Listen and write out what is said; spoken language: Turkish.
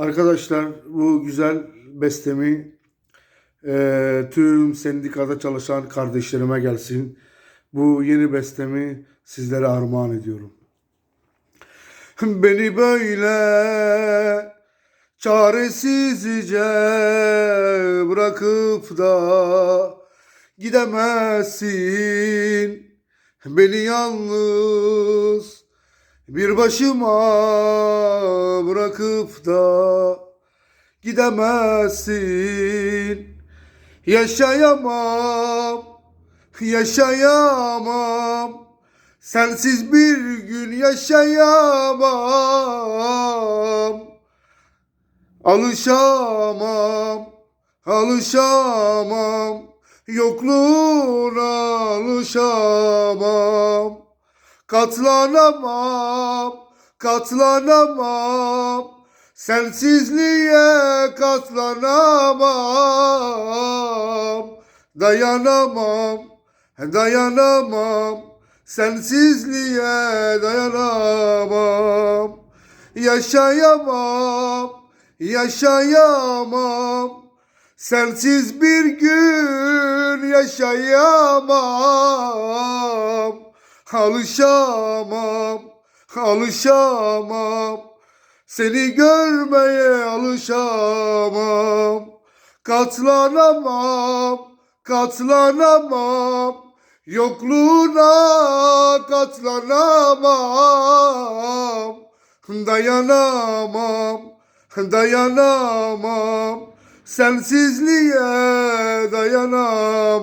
Arkadaşlar bu güzel bestemi eee, tüm sendikada çalışan kardeşlerime gelsin. Bu yeni bestemi sizlere armağan ediyorum. Beni böyle çaresizce bırakıp da gidemezsin. Beni yalnız bir başıma bırakıp da gidemezsin. Yaşayamam, yaşayamam. Sensiz bir gün yaşayamam. Alışamam, alışamam. Yokluğuna alışamam. Katlanamam, katlanamam. Sensizliğe katlanamam. Dayanamam, dayanamam. Sensizliğe dayanamam. Yaşayamam, yaşayamam. Sensiz bir gün yaşayamam. Alışamam, alışamam. Seni görmeye alışamam. Katlanamam, katlanamam. Yokluğuna katlanamam. Dayanamam, dayanamam. Sensizliğe dayanamam.